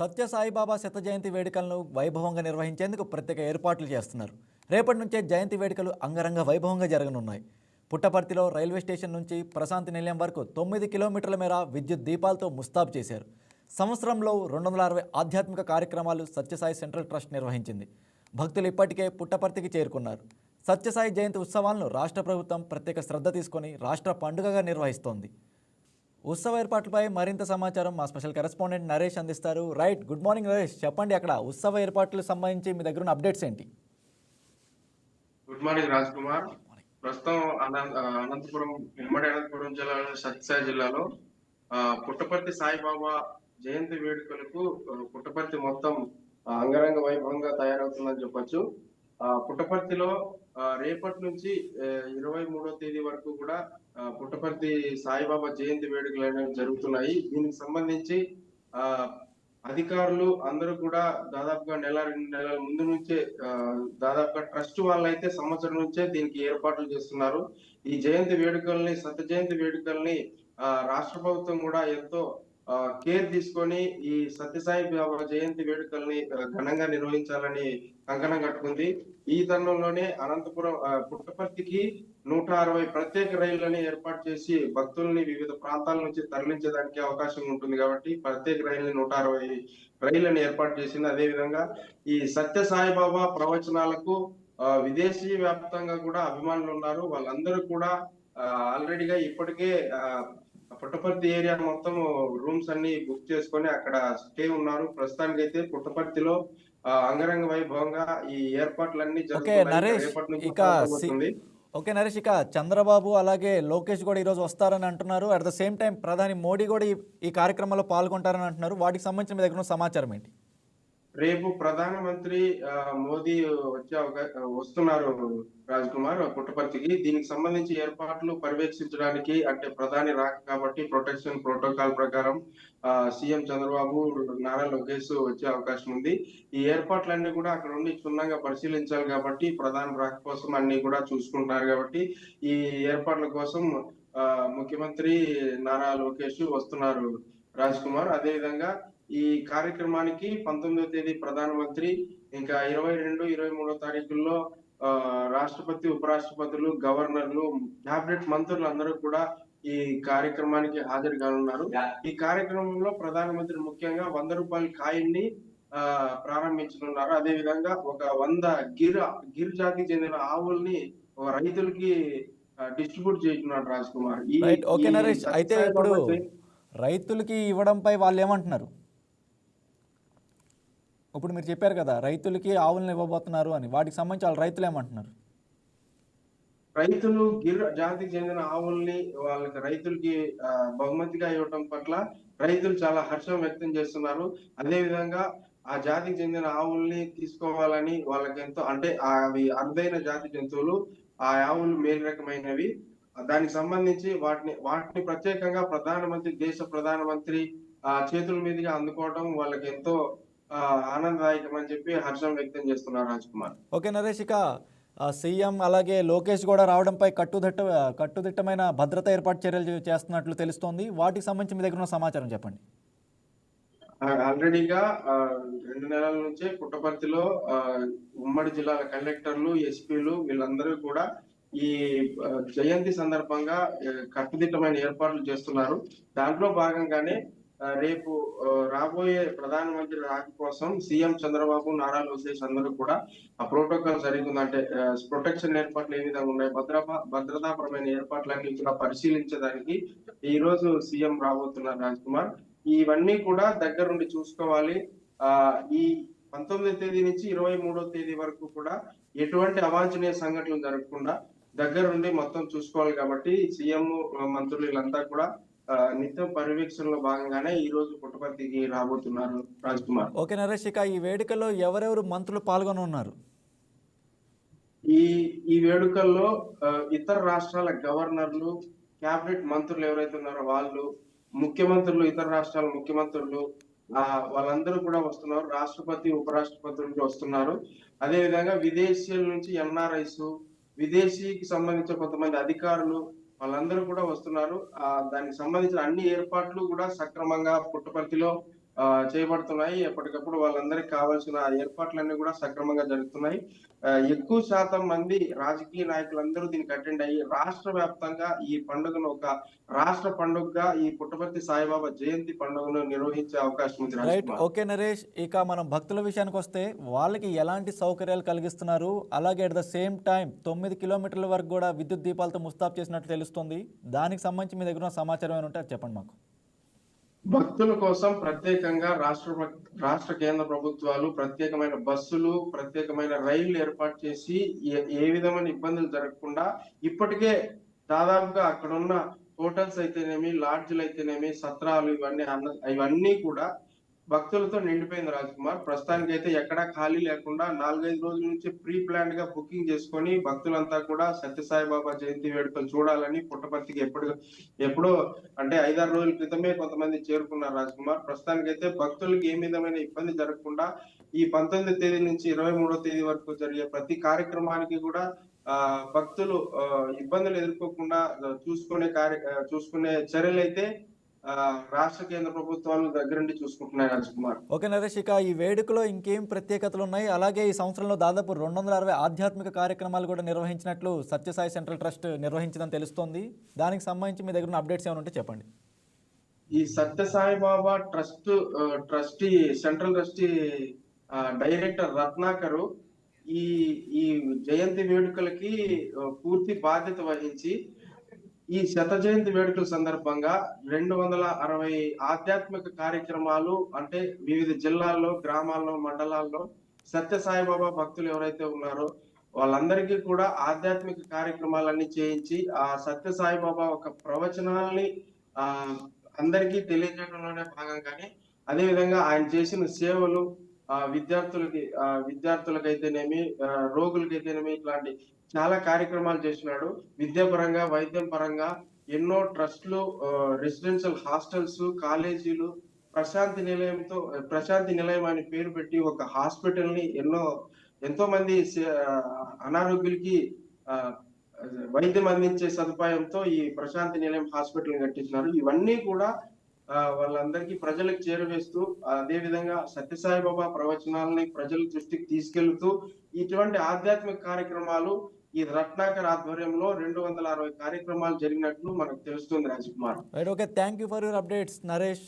సత్య సాయిబాబా శత జయంతి వేడుకలను వైభవంగా నిర్వహించేందుకు ప్రత్యేక ఏర్పాట్లు చేస్తున్నారు. రేపటి నుంచే జయంతి వేడుకలు అంగరంగ వైభవంగా జరగనున్నాయి. పుట్టపర్తిలో రైల్వే స్టేషన్ నుంచి ప్రశాంతి నిలయం వరకు తొమ్మిది కిలోమీటర్ల మేర విద్యుత్ దీపాలతో ముస్తాబు చేశారు. సంవత్సరంలో రెండు వందల అరవై ఆధ్యాత్మిక కార్యక్రమాలు సత్యసాయి సెంట్రల్ ట్రస్ట్ నిర్వహించింది. భక్తులు ఇప్పటికే పుట్టపర్తికి చేరుకున్నారు. సత్యసాయి జయంతి ఉత్సవాలను రాష్ట్ర ప్రభుత్వం ప్రత్యేక శ్రద్ధ తీసుకొని రాష్ట్ర పండుగగా నిర్వహిస్తోంది. ఉత్సవ ఏర్పాట్లపై మరింత సమాచారం మా స్పెషల్ కరెస్పాండెంట్ నరేష్ అందిస్తారు. Right good morning Naresh. చెప్పండి అక్కడ ఉత్సవ ఏర్పాట్లకు సంబంధించి మీ దగ్గర ఉన్న అప్డేట్స్ ఏంటి? గుడ్ మార్నింగ్ రాజ్ కుమార్ ప్రస్తుతం అనంత అనంతపురం ఉమ్మడి అనంతపురం జిల్లాలో సత్యసాయి జిల్లాలో పుట్టపర్తి సాయిబాబా జయంతి వేడుకలకు పుట్టపర్తి మొత్తం అంగరంగ వైభవంగా తయారవుతుందని చెప్పొచ్చు. ఆ, పుట్టపర్తిలో రేపటి నుంచి ఇరవై మూడో తేదీ వరకు కూడా పుట్టపర్తి సాయిబాబా జయంతి వేడుకలు అనేవి జరుగుతున్నాయి. దీనికి సంబంధించి ఆ అధికారులు అందరూ కూడా దాదాపుగా నెల రెండు నెలల ముందు నుంచే దాదాపుగా ట్రస్ట్ వాళ్ళైతే సంవత్సరం నుంచే దీనికి ఏర్పాట్లు చేస్తున్నారు. ఈ జయంతి వేడుకల్ని సత్య జయంతి వేడుకల్ని రాష్ట్ర ప్రభుత్వం కూడా ఎంతో కేర్ తీసుకొని ఈ సత్యసాయి బాబా జయంతి వేడుకల్ని ఘనంగా నిర్వహించాలని కంకణం కట్టుకుంది. ఈ తరుణంలోనే అనంతపురం పుట్టపర్తికి నూట అరవై ప్రత్యేక రైళ్ళని ఏర్పాటు చేసి భక్తుల్ని వివిధ ప్రాంతాల నుంచి తరలించడానికి అవకాశం ఉంటుంది కాబట్టి ప్రత్యేక రైళ్ళని నూట అరవై రైళ్ళను ఏర్పాటు చేసింది. అదే విధంగా ఈ సత్య సాయిబాబా ప్రవచనాలకు ఆ, విదేశీ వ్యాప్తంగా కూడా అభిమానులు ఉన్నారు. వాళ్ళందరూ కూడా ఆల్రెడీగా ఇప్పటికే ఆ, పుట్టపర్తి ఏరియా మొత్తం రూమ్స్ అన్ని బుక్ చేసుకొని అక్కడ స్టే ఉన్నారు. ప్రస్తుతానికి అయితే పుట్టపర్తిలో అంగరంగ వైభవంగా ఈ ఏర్పాట్లన్నీ జరుగుతున్నాయి. ఓకే నరేష్ ఇక చంద్రబాబు అలాగే లోకేష్ కూడా ఈరోజు వస్తారని అంటున్నారు. అట్ ద సేమ్ టైం ప్రధాని మోడీ కూడా ఈ- కార్యక్రమంలో పాల్గొంటారని అంటున్నారు. వాటికి సంబంధించిన మీ దగ్గర సమాచారం ఏంటి? రేపు ప్రధానమంత్రి మోదీ వచ్చే వస్తున్నారు రాజ్ కుమార్ పుట్టపర్తికి. దీనికి సంబంధించి ఏర్పాట్లు పర్యవేక్షించడానికి అంటే ప్రధాని రాక కాబట్టి ప్రొటెక్షన్ ప్రోటోకాల్ ప్రకారం సీఎం చంద్రబాబు నారా లోకేష్ వచ్చే అవకాశం ఉంది. ఈ ఏర్పాట్లన్నీ కూడా అక్కడ ఉండి క్షుణ్ణంగా పరిశీలించాలి కాబట్టి ప్రధాని రాక కోసం అన్ని కూడా చూసుకుంటున్నారు కాబట్టి ఈ ఏర్పాట్ల కోసం ముఖ్యమంత్రి నారా లోకేష్ వస్తున్నారు రాజ్ కుమార్ అదే విధంగా ఈ కార్యక్రమానికి పంతొమ్మిదవ తేదీ ప్రధానమంత్రి ఇంకా ఇరవై రెండు ఇరవై మూడో తారీఖుల్లో ఆ, రాష్ట్రపతి ఉపరాష్ట్రపతులు గవర్నర్లు క్యాబినెట్ మంత్రులు అందరూ కూడా ఈ కార్యక్రమానికి హాజరు కానున్నారు. ఈ కార్యక్రమంలో ప్రధానమంత్రి ముఖ్యంగా వంద రూపాయల కాయిన్ ఆ ప్రారంభించనున్నారు. అదే విధంగా ఒక వంద గిర్ గిర్ జాతికి చెందిన ఆవుల్ని ఒక రైతులకి డిస్ట్రిబ్యూట్ చేస్తున్నాడు రాజ్ కుమార్. ఈ- రైట్. ఓకే ఈ నరేష్ అయితే ఇప్పుడు రైతులకి ఇవ్వడంపై వాళ్ళు ఏమంటున్నారు ఇప్పుడు మీరు చెప్పారు కదా రైతులకి ఆవులను ఇవ్వబోతున్నారు అని. వాటికి సంబంధించి వాళ్ళు రైతులు ఏమంటున్నారు? రైతులు గిర్ జాతికి చెందిన ఆవుల్ని వాళ్ళకి రైతులకి బహుమతిగా ఇవ్వటం పట్ల రైతులు చాలా హర్షం వ్యక్తం చేస్తున్నారు. అదే విధంగా ఆ జాతికి చెందిన ఆవుల్ని తీసుకోవాలని వాళ్ళకి ఎంతో అంటే ఆ అవి అరుదైన జాతి జంతువులు ఆ ఆవులు మేలు రకమైనవి. దానికి సంబంధించి వాటిని వాటిని ప్రత్యేకంగా ప్రధానమంత్రి దేశ ప్రధానమంత్రి ఆ చేతుల మీదుగా అందుకోవడం వాళ్ళకి ఎంతో ఆ, ఆనందదాయకం అని చెప్పి హర్షం వ్యక్తం చేస్తున్నారు రాజ్ కుమార్. ఓకే నరేష్ ఇక సీఎం అలాగే లోకేష్ కూడా రావడంపై కట్టుదిట్ట కట్టుదిట్టమైన భద్రత ఏర్పాటు చర్యలు చేస్తున్నట్లు తెలుస్తోంది. వాటికి సంబంధించి మీ దగ్గర ఉన్న సమాచారం చెప్పండి. ఆల్రెడీగా రెండు నెలల నుంచే పుట్టపర్తిలో ఉమ్మడి జిల్లాల కలెక్టర్లు ఎస్పీలు వీళ్ళందరూ కూడా ఈ జయంతి సందర్భంగా కట్టుదిట్టమైన ఏర్పాట్లు చేస్తున్నారు. దాంట్లో భాగంగానే రేపు రాబోయే ప్రధానమంత్రి రాక కోసం సీఎం చంద్రబాబు నారా లోకేష్ అందరూ కూడా ఆ ప్రోటోకాల్ జరుగుతుందంటే ప్రొటెక్షన్ ఏర్పాట్లు ఏ విధంగా ఉన్నాయి? భద్రతా భద్రతాపరమైన ఏర్పాట్లన్నీ కూడా పరిశీలించడానికి ఈ రోజు సీఎం రాబోతున్నారు రాజ్ కుమార్. ఇవన్నీ కూడా దగ్గరుండి చూసుకోవాలి. ఆ ఈ పంతొమ్మిదో తేదీ నుంచి ఇరవై మూడో తేదీ వరకు కూడా ఎటువంటి అవాంఛనీయ సంఘటనలు జరగకుండా దగ్గరుండి మొత్తం చూసుకోవాలి కాబట్టి సీఎం మంత్రులు వీళ్ళంతా కూడా నిత్యం పర్యవేక్షణలో భాగంగానే ఈ రోజు పుట్టపర్తికి రాబోతున్నారు రాజ్ కుమార్. ఓకే నరేష్ ఇక ఈ వేడుకల్లో ఎవరెవరు మంత్రులు పాల్గొని ఉన్నారు ఈ ఈ వేడుకల్లో ఇతర రాష్ట్రాల గవర్నర్లు క్యాబినెట్ మంత్రులు ఎవరైతే ఉన్నారో వాళ్ళు ముఖ్యమంత్రులు ఇతర రాష్ట్రాల ముఖ్యమంత్రులు ఆ వాళ్ళందరూ కూడా వస్తున్నారు. రాష్ట్రపతి ఉపరాష్ట్రపతులు కూడా వస్తున్నారు. అదే విధంగా విదేశీయుల నుంచి ఎన్ఆర్ఐస్ విదేశీకి సంబంధించిన కొంతమంది అధికారులు వాళ్ళందరూ కూడా వస్తున్నారు. ఆ దానికి సంబంధించిన అన్ని ఏర్పాట్లు కూడా సక్రమంగా పుట్టపర్తిలో ఆ, చేయబడుతున్నాయి. ఎప్పటికప్పుడు వాళ్ళందరికీ కావాల్సిన ఏర్పాట్లన్నీ కూడా సక్రమంగా జరుగుతున్నాయి. ఎక్కువ శాతం మంది రాజకీయ నాయకులందరూ దీనికి అటెండ్ అయ్యి రాష్ట్ర వ్యాప్తంగా ఈ పండుగను ఒక రాష్ట్ర పండుగగా ఈ పుట్టపర్తి సాయిబాబా జయంతి పండుగను నిర్వహించే అవకాశం ఉంది రైట్. ఓకే నరేష్ ఇక మనం భక్తుల విషయానికి వస్తే వాళ్ళకి ఎలాంటి సౌకర్యాలు కలిగిస్తున్నారు? అలాగే అట్ ద సేమ్ టైం తొమ్మిది కిలోమీటర్ల వరకు కూడా విద్యుత్ దీపాలతో ముస్తాబ్ చేసినట్లు తెలుస్తుంది. దానికి సంబంధించి మీ దగ్గర సమాచారం ఏమైనా ఉంటే చెప్పండి మాకు. భక్తుల కోసం ప్రత్యేకంగా రాష్ట్ర రాష్ట్ర కేంద్ర ప్రభుత్వాలు ప్రత్యేకమైన బస్సులు ప్రత్యేకమైన రైళ్ళు ఏర్పాటు చేసి ఏ- ఏ విధమైన ఇబ్బందులు జరగకుండా ఇప్పటికే దాదాపుగా అక్కడ ఉన్న హోటల్స్ అయితేనేమి లాడ్జ్లు అయితేనేమి సత్రాలు ఇవన్నీ అన్న ఇవన్నీ కూడా భక్తులతో నిండిపోయింది రాజ్కుమార్. ప్రస్తుతానికి అయితే ఎక్కడా ఖాళీ లేకుండా నాలుగైదు రోజుల నుంచి ప్రీ ప్లాన్డ్గా బుకింగ్ చేసుకొని భక్తులంతా కూడా సత్యసాయిబాబా జయంతి వేడుకలు చూడాలని పుట్టపర్తికి ఎప్పుడు ఎప్పుడో అంటే ఐదారు రోజుల క్రితమే కొంతమంది చేరుకున్నారు రాజకుమార్. ప్రస్తుతానికి అయితే భక్తులకి ఏ విధమైన ఇబ్బంది జరగకుండా ఈ పంతొమ్మిదో తేదీ నుంచి ఇరవై మూడో తేదీ వరకు జరిగే ప్రతి కార్యక్రమానికి కూడా ఆ భక్తులు ఇబ్బందులు ఎదుర్కోకుండా చూసుకునే కార్య చూసుకునే చర్యలు అయితే రాష్ట్ర కేంద్ర ప్రభుత్వాలు దగ్గరుండి చూసుకుంటున్నాయి రాజ్ కుమార్. ఓకే నరేష్ ఇక ఈ వేడుకలో ఇంకేం ప్రత్యేకతలు ఉన్నాయి? అలాగే ఈ సంవత్సరంలో దాదాపు రెండు వందల అరవై ఆధ్యాత్మిక కార్యక్రమాలు కూడా నిర్వహించినట్లు సత్యసాయి సెంట్రల్ ట్రస్ట్ నిర్వహించిందని తెలుస్తోంది. దానికి సంబంధించి మీ దగ్గర అప్డేట్స్ ఏమైనా ఉంటే చెప్పండి. ఈ Satyasai Baba trust trustee central trustee director Ratnakar ఈ ఈ జయంతి వేడుకలకి పూర్తి బాధ్యత వహించి ఈ శత జయంతి వేడుకల సందర్భంగా రెండు వందల అరవై ఆధ్యాత్మిక కార్యక్రమాలు అంటే వివిధ జిల్లాల్లో గ్రామాల్లో మండలాల్లో సత్య సాయిబాబా భక్తులు ఎవరైతే ఉన్నారో వాళ్ళందరికీ కూడా ఆధ్యాత్మిక కార్యక్రమాలన్నీ చేయించి ఆ సత్య సాయిబాబా ఒక ప్రవచనాల్ని ఆ అందరికీ తెలియజేయడంలోనే భాగంగానే అదేవిధంగా ఆయన చేసిన సేవలు విద్యార్థులకి ఆ విద్యార్థులకైతేనేమి రోగులకైతేనేమి ఇట్లాంటి చాలా కార్యక్రమాలు చేసినాడు. విద్యాపరంగా వైద్యం పరంగా ఎన్నో ట్రస్ట్లు రెసిడెన్షియల్ హాస్టల్స్ కాలేజీలు ప్రశాంతి నిలయంతో ప్రశాంతి నిలయం అని పేరు పెట్టి ఒక హాస్పిటల్ని ఎన్నో ఎంతో మంది అనారోగ్యులకి వైద్యం అందించే సదుపాయంతో ఈ ప్రశాంతి నిలయం హాస్పిటల్ కట్టించినారు. ఇవన్నీ కూడా వాళ్ళందరికీ ప్రజలకు చేరవేస్తూ అదే విధంగా సత్యసాయి బాబా ప్రవచనాలని ప్రజల దృష్టికి తీసుకెళ్తూ ఇటువంటి ఆధ్యాత్మిక కార్యక్రమాలు ఈ రత్నాకర్ ఆధ్వర్యంలో రెండు వందల అరవై కార్యక్రమాలు జరిగినట్లు మనకు తెలుస్తుంది Rajakumar. Kumar okay thank you for your updates Naresh